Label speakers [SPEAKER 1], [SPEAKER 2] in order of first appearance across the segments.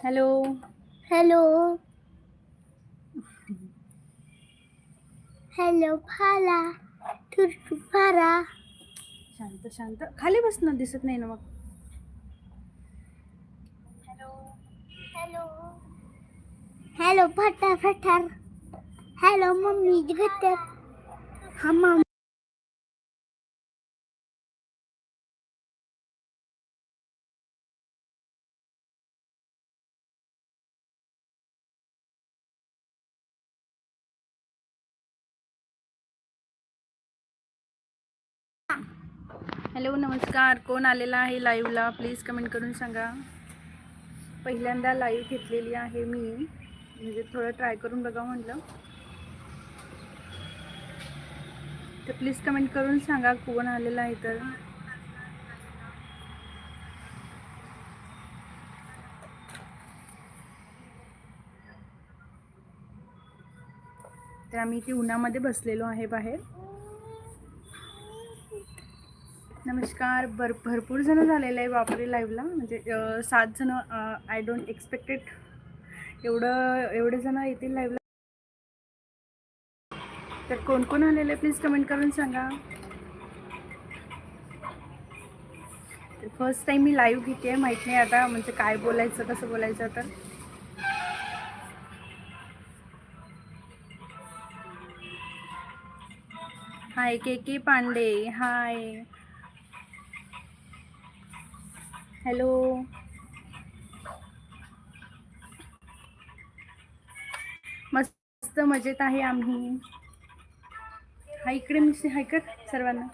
[SPEAKER 1] Hello.
[SPEAKER 2] Hello. Hello फाला टुटू फारा.
[SPEAKER 1] शांत शांत. खाली बस ना दिसत नाही ना मग.
[SPEAKER 2] हॅलो. हॅलो. फटार फटार हॅलो मम्मी गटर हा मम
[SPEAKER 1] हॅलो नमस्कार. कोण आलेला आहे लाईव्हला प्लीज कमेंट करून सांगा. पहिल्यांदा लाईव्ह घेतलेली आहे मी. म्हणजे थोडं ट्राय करून बघा म्हटलं. तर प्लीज कमेंट करून सांगा कोण आलेला आहे तर. तर आम्ही इथे उन्हामध्ये बसलेलो आहे बाहेर. नमस्कार. भर भरपूर जणं झालेले आहे बापरे लाईव्हला म्हणजे सात जणं आय डोंट एक्सपेक्टेड एवढं एवढे जणं येतील लाईव्हला तर कोण कोण आलेलं आहे? प्लीज कमेंट करून सांगा. फर्स्ट टाईम मी लाईव्ह घेते माहीत नाही आता म्हणजे काय बोलायचं कसं बोलायचं तर हाय के के पांडे हाय हॅलो. मस्त मजेत आहे आम्ही. हा इकडे मिस्टी हाय कर सर्वांना?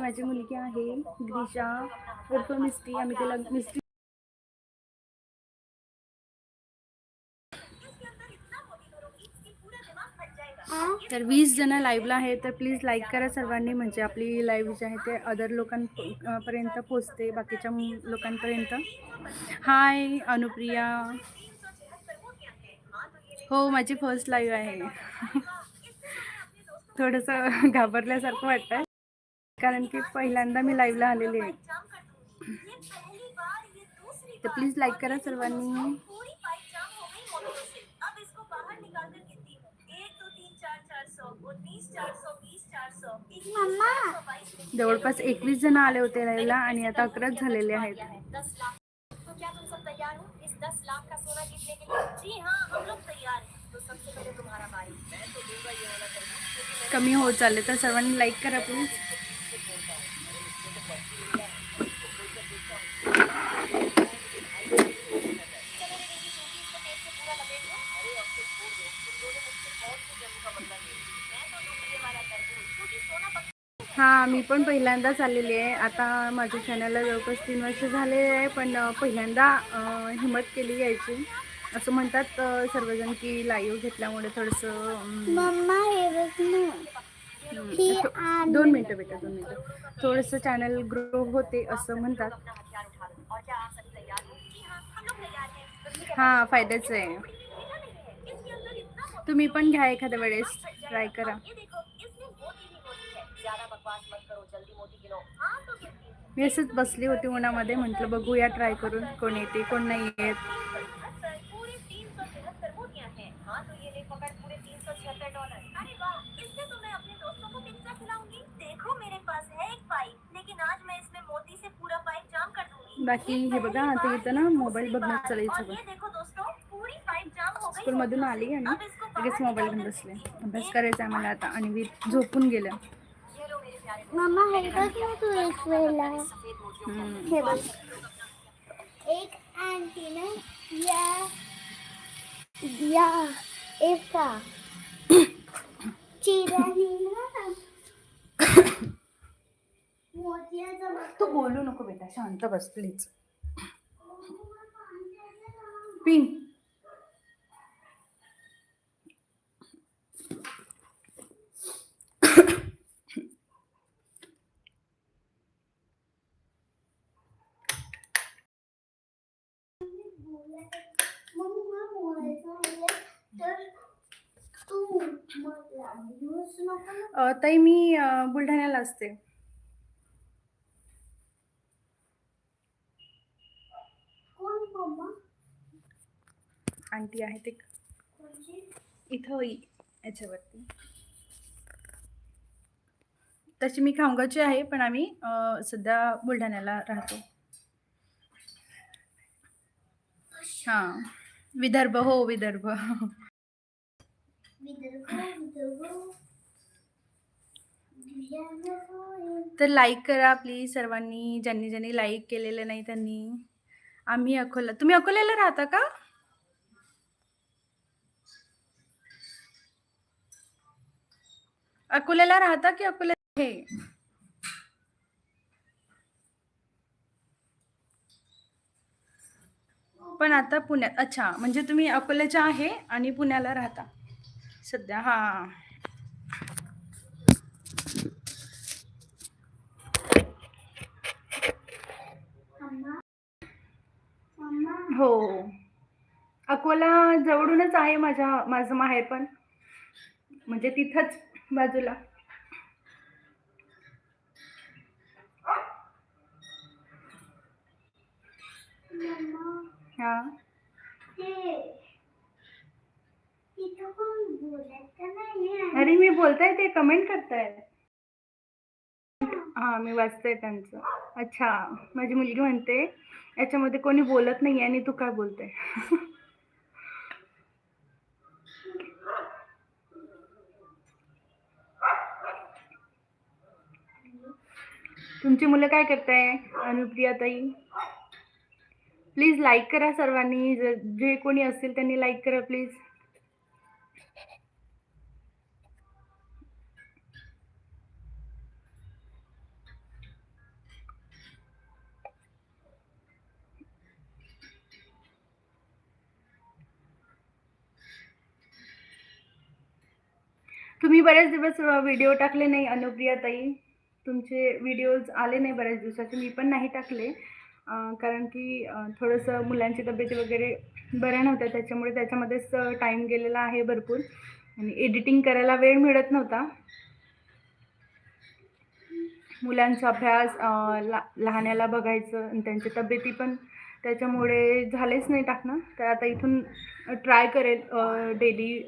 [SPEAKER 1] माझी मुलगी आहे ग्रीशा उर्फ मिस्टी आम्ही तिला मिस्टी तर वीस जण लाईव्हला आहे तर प्लीज लाईक करा सर्वांनी. म्हणजे आपली लाईव्ह जे आहे ते अदर लोकांपर्यंत पोचते बाकीच्या लोकांपर्यंत. हाय अनुप्रिया. हो माझी फर्स्ट लाईव्ह आहे. थोडंसं घाबरल्यासारखं वाटतंय. कारण की पहिल्यांदा मी लाईव्हला आलेली आहे. तर प्लीज लाईक करा सर्वांनी. जवळपास एकवीस जण आले होते लाईव्हला आणि आता अकराच झालेले आहेत.
[SPEAKER 3] हो
[SPEAKER 1] कमी होत चालले तर सर्वांनी लाईक करा प्लीज हां मी पण पहिल्यांदाच आलेली आहे. आता माझ्या चॅनलला जवळपास तीन वर्ष झाले आहे पण पहिल्यांदा हिंमत केली यायची. असं म्हणतात सर्वजण की लाईव्ह घेतल्यामुळे थोडंसं दोन मिनटं बेटा दोन मिनटं. थोडंसं चॅनल ग्रो होते असं म्हणतात.
[SPEAKER 3] हो
[SPEAKER 1] फायद्याचं आहे. तुम्ही पण घ्या एखाद्या वेळेस ट्राय करा. मी असंच बसली होती उन्हामध्ये म्हटलं बघूया ट्राय करून कोण येते कोण नाही येत. बाकी हे बघा आता इथं ना मोबाईल बघण्यात चालायचं स्कूलमधून आली आणि लगेच मोबाईल घेऊन बसले. अभ्यास करायचा आहे आता आणि झोपून गेलं.
[SPEAKER 2] मम्मा हे बघ ना तू एक वेळेला. हे बघ. एक आंटी ना या या एका. चिराने ना मोत्याचा
[SPEAKER 1] तू बोलू नको बेटा शांत बस प्लीज पिन
[SPEAKER 2] मम्मा बोलायचं आहे तर तू मला न्यूज नको ना
[SPEAKER 1] अ, ताई मी अ, बुलढाण्याला असते.
[SPEAKER 2] कोण मम्मा
[SPEAKER 1] आंटी आहे ते
[SPEAKER 2] कोणची?
[SPEAKER 1] इथं इ- याच्यावरती. तशी मी खामगावची आहे पण आम्ही अं, सध्या बुलढाण्याला राहतो. हां. विदर्भ हो विदर्भ. तर लाईक करा प्लीज सर्वांनी. ज्यांनी ज्यांनी लाईक केलेलं नाही त्यांनी. आम्ही अकोला तुम्ही अकोल्याला राहता का? अकोल्याला राहता की अकोला हे पण आता पुण्यात अच्छा म्हणजे तुम्ही अकोल्याच्या आहे आणि पुण्याला राहता. सध्या हां. हो. अकोला जवळूनच आहे माझ्या माझं माहेर पण. म्हणजे तिथंच बाजूला. हा
[SPEAKER 2] ते तिथं कोण बोलत नाही आहे.
[SPEAKER 1] अरे मी बोलताय ते कमेंट करताय. हा. मी वाचते त्यांचं. अच्छा माझी मुलगी म्हणते याच्यामध्ये कोणी बोलत नाही आणि तू काय बोलते तुमची मुलं काय करताय अनुप्रिया ताई प्लीज लाईक करा सर्वांनी. ज- जे कोणी असतील त्यांनी लाईक करा प्लीज तुम्ही बरेच दिवस व्हिडिओ टाकले नाही अनुप्रिया ताई. तुमचे व्हिडिओज आले नाही बऱ्याच दिवसाचे मी पण नाही टाकले. कारण की थोडंसं मुलांची तब्येती वगैरे बऱ्या नव्हत्या त्याच्यामुळे त्याच्यामध्येच टाईम गेलेला आहे भरपूर. आणि एडिटिंग करायला वेळ मिळत नव्हता. मुलांचा अभ्यास ला लहान्याला बघायचं आणि त्यांची तब्येती पण त्याच्यामुळे झालेच नाही टाकणं. तर आता इथून ट्राय करेल डेली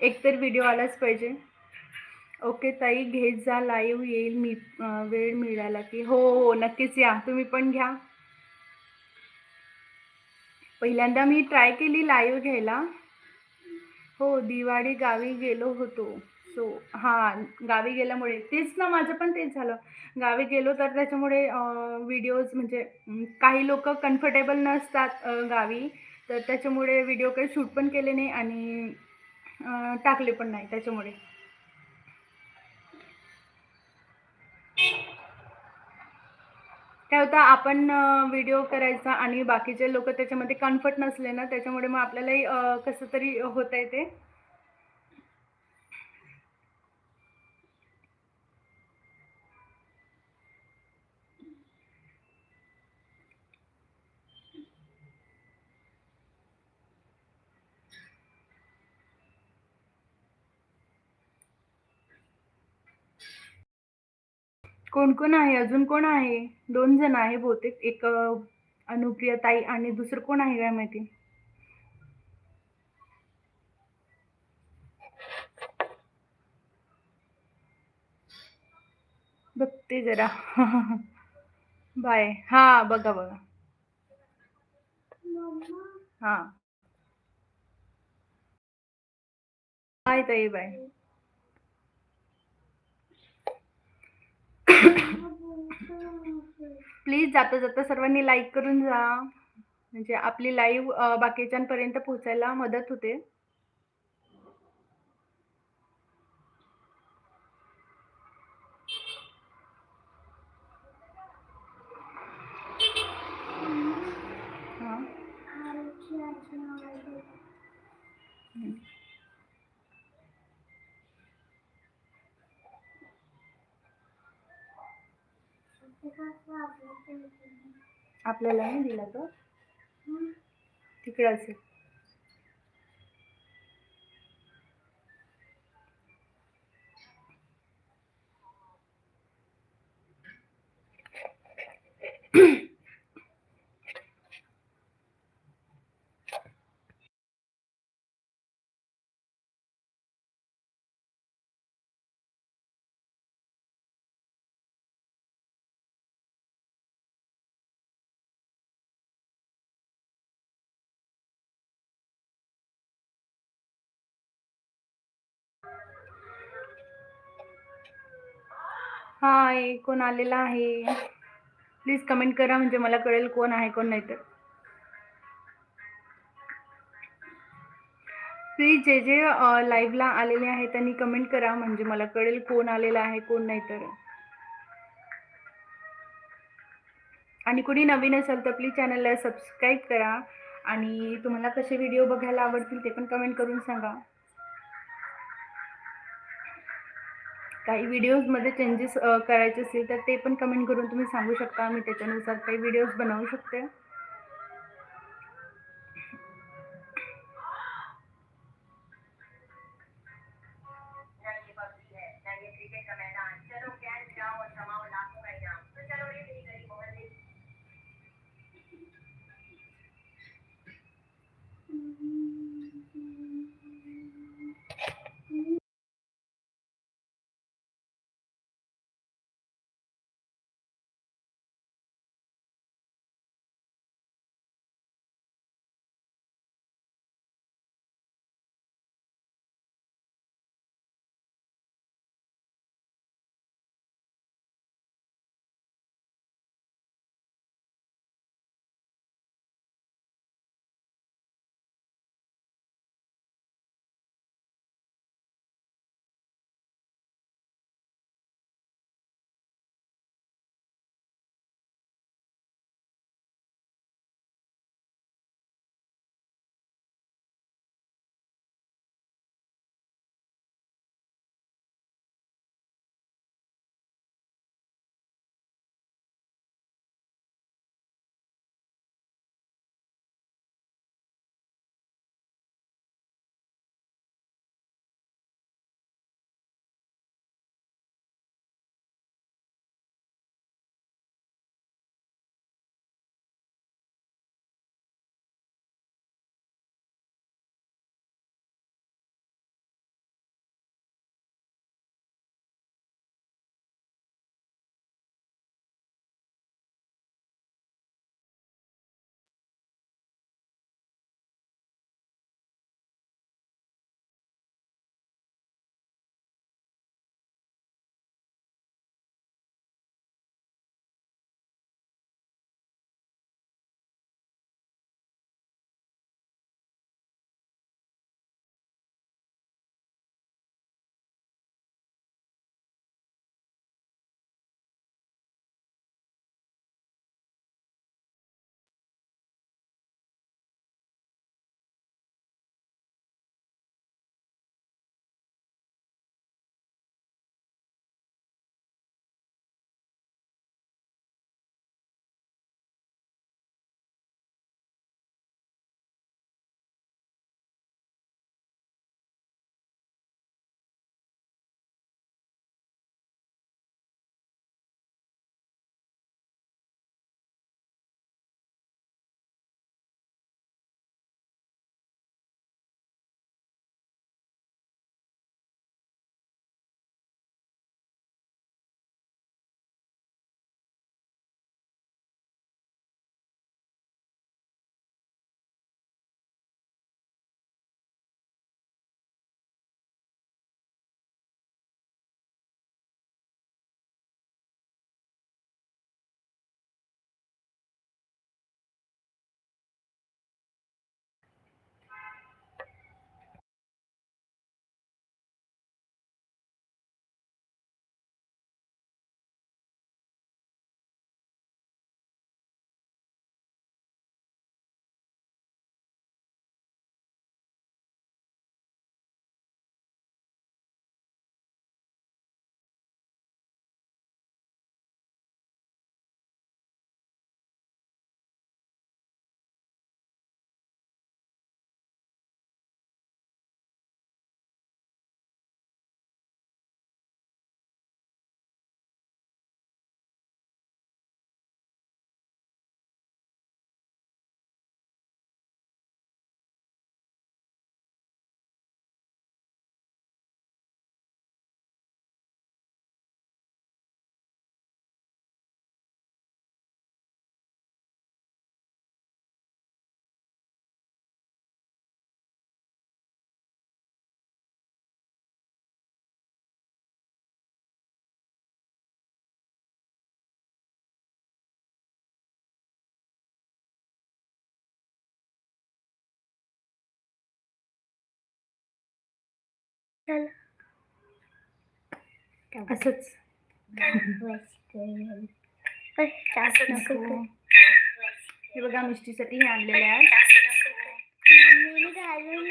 [SPEAKER 1] एक तर व्हिडिओ आलाच पाहिजे. ओके ताई घेत जा लाईव्ह येईल मी वेळ मिळाला की. हो, हो हो नक्कीच या. तुम्ही पण घ्या. पहिल्यांदा मी ट्राय केली लाईव्ह घ्यायला. हो दिवाळी गावी गेलो होतो. सो हां गावी गेल्यामुळे तेच ना माझं पण तेच झालं. गावी गेलो तर त्याच्यामुळे व्हिडिओज म्हणजे काही लोक कम्फर्टेबल नसतात गावी. तर त्याच्यामुळे व्हिडिओ काही शूट पण केले नाही आणि टाकले पण नाही त्याच्यामुळे. काय होतं आपण व्हिडिओ करायचा आणि बाकीचे लोक त्याच्यामध्ये कम्फर्ट नसले ना त्याच्यामुळे मग आपल्यालाही कसं तरी होत आहे ते. कोण कोण आहे? अजून कोण आहे? दोन जण आहे बहुतेक. एक अनुप्रिया ताई आणि दुसरं कोण आहे काय माहिती? बघते जरा. बाय. हा बघा बघा. हा. बाय ताई बाय. प्लीज जाता जाता सर्वांनी लाईक करून जा. म्हणजे आपली लाईव्ह बाकीच्यांपर्यंत पोहोचायला मदत होते हां
[SPEAKER 2] आरुची आजी नावाची. ते कसं आपलं ते होतं.
[SPEAKER 1] आपल्याला नाही दिला तो. तिकडे असेल हाय कोण आलेला आहे. प्लीज कमेंट करा म्हणजे मला कळेल कोण आहे कोण नाही तर. प्लीज जे जे लाईव्हला आलेले आहे त्यांनी कमेंट करा म्हणजे मला कळेल कोण आलेला आहे कोण नाही तर. आणि कोणी नवीन असेल तर प्लीज चॅनलला सबस्क्राईब करा. आणि तुम्हाला कसे व्हिडिओ बघायला आवडतील ते पण कमेंट करून सांगा. काही व्हिडिओजमध्ये चेंजेस करायचे असतील तर ते पण कमेंट करून तुम्ही सांगू शकता. मी त्याच्यानुसार काही व्हिडिओज बनवू शकते. असंच. हे बघा मिष्टीसाठी हे आणलेले आहे.
[SPEAKER 2] मम्मीने घालून.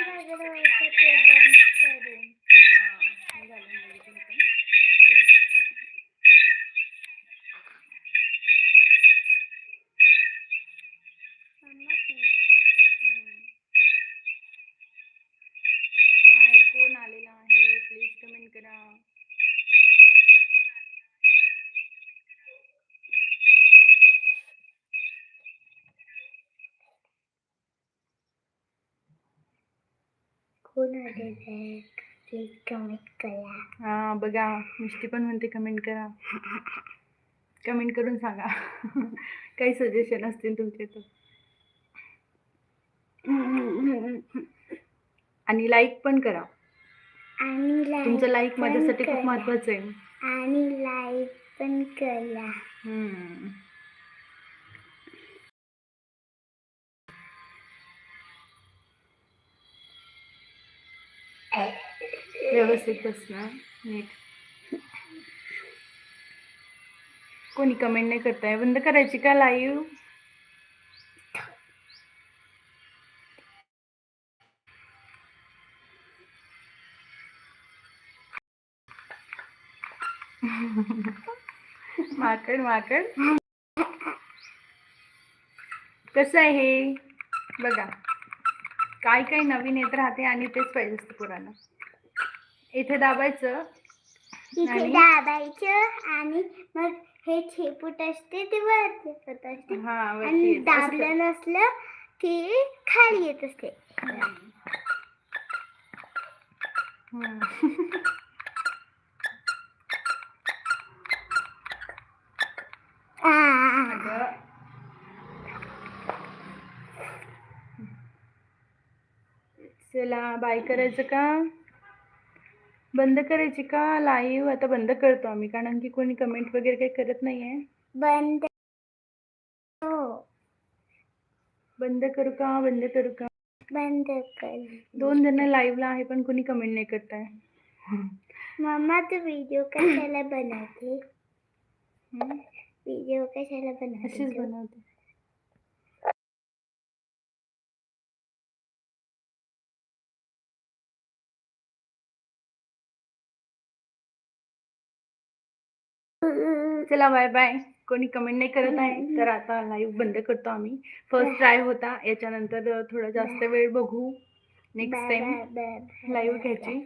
[SPEAKER 1] हा बघा. मिष्टी पण म्हणते कमेंट करा. कमेंट करून सांगा. काही सजेशन असतील तुमचे तर. आणि लाईक पण करा.
[SPEAKER 2] आणि
[SPEAKER 1] तुमचं
[SPEAKER 2] लाईक
[SPEAKER 1] माझ्यासाठी खूप. महत्वाचं आहे.
[SPEAKER 2] आणि लाईक पण करा.
[SPEAKER 1] व्यवस्थित बसणार. नीट. कोणी कमेंट नाही करताय. बंद करायची का लाईव्ह माकड माकड. कसं आहे बघा. काय काय नवीन येत राहते आणि तेच पाहिजे असतं पुराणं इथे दाबायचं
[SPEAKER 2] इथे
[SPEAKER 1] आणि?
[SPEAKER 2] दाबायचं आणि मग हे छेपूट असते ते वरती होत असते
[SPEAKER 1] हा वरती
[SPEAKER 2] आणि
[SPEAKER 1] येतं. असं
[SPEAKER 2] दाबलं नसलं की खाली येत असते
[SPEAKER 1] हम्म.
[SPEAKER 2] आ,
[SPEAKER 1] अगं. चला बाय करायचं का? बंद करायची का? लाईव्ह आता बंद करतो आम्ही कारण की कोणी कमेंट वगैरे काही करत नाहीये.
[SPEAKER 2] बंद हो.
[SPEAKER 1] बंद करू का? बंद करू का?
[SPEAKER 2] बंद कर.
[SPEAKER 1] दोन जण लाईव्हला आहे पण कोणी कमेंट नाही करताय.
[SPEAKER 2] मम्मा तू व्हिडिओ कशाला बनवते. व्हिडिओ कशाला बनवते
[SPEAKER 1] अशीच? बनवते. चला बाय बाय. कोणी कमेंट नाही करत आहे तर आता लाईव्ह बंद करतो आम्ही. फर्स्ट ट्राय होता याच्यानंतर थोडा जास्त वेळ बघू. नेक्स्ट टाइम लाईव्ह घ्यायची.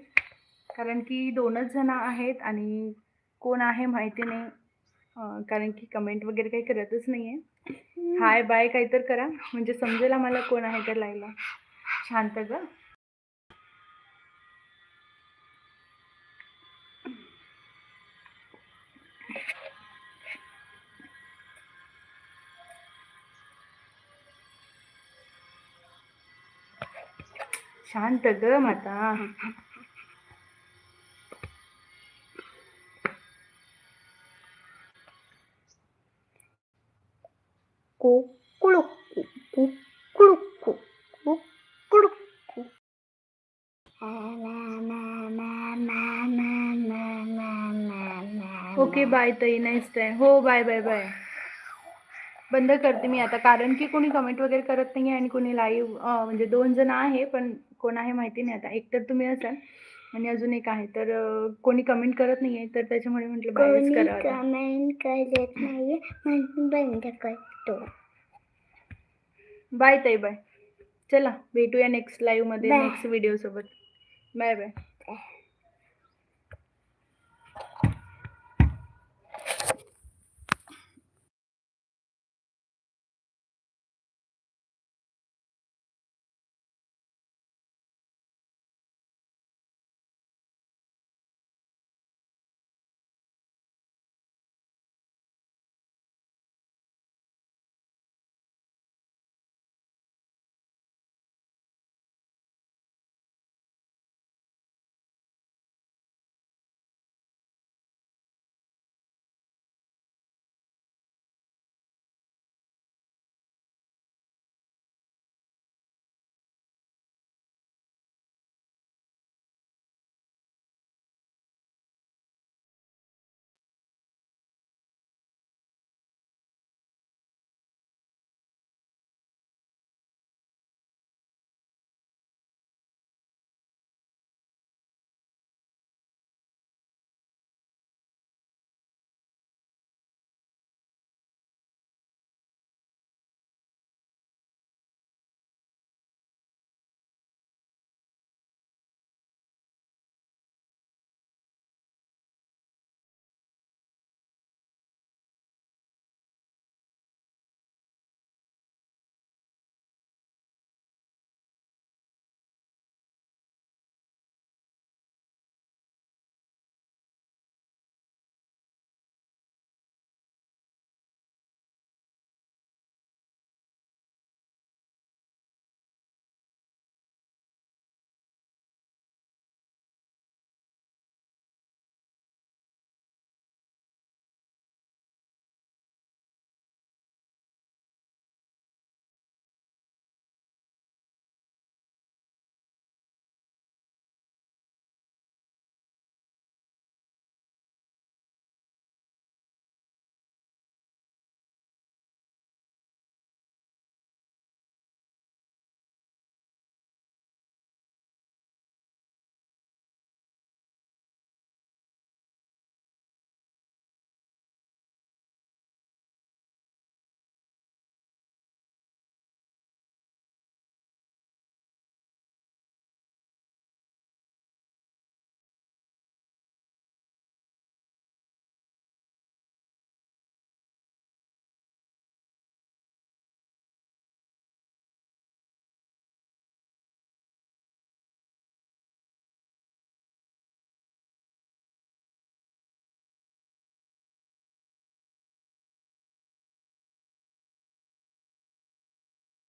[SPEAKER 1] कारण की दोनच जण आहेत आणि कोण आहे माहिती नाही. कारण की कमेंट वगैरे काही करतच नाही आहे. हाय बाय काही तर करा. म्हणजे समजेल आम्हाला कोण आहे तर लाईव्हला शांत ग. शांत ग माता
[SPEAKER 2] कुक्कुळुक्कू कुक्कुळुक्कू कुक्कुळुक्कू
[SPEAKER 1] ओके बाय ताई नेक्स्ट आहे हो बाय बाय बाय बंद करते मी आता कारण की कोणी कमेंट वगैरे करत नाही आणि कोणी लाईव्ह म्हणजे दोन जण आहे पण कोण आहे माहिती नाही आता. एक तर तुम्ही असाल आणि अजून एक आहे. तर कोणी कमेंट करत नाही आहे तर त्याच्यामुळे म्हटलं
[SPEAKER 2] कोणी. कमेंट करत नाहीये म्हणून बंद करतो.
[SPEAKER 1] बाय ताई बाय चला भेटूया नेक्स्ट
[SPEAKER 2] लाईव्हमध्ये.
[SPEAKER 1] नेक्स्ट व्हिडिओ सोबत. Bye bye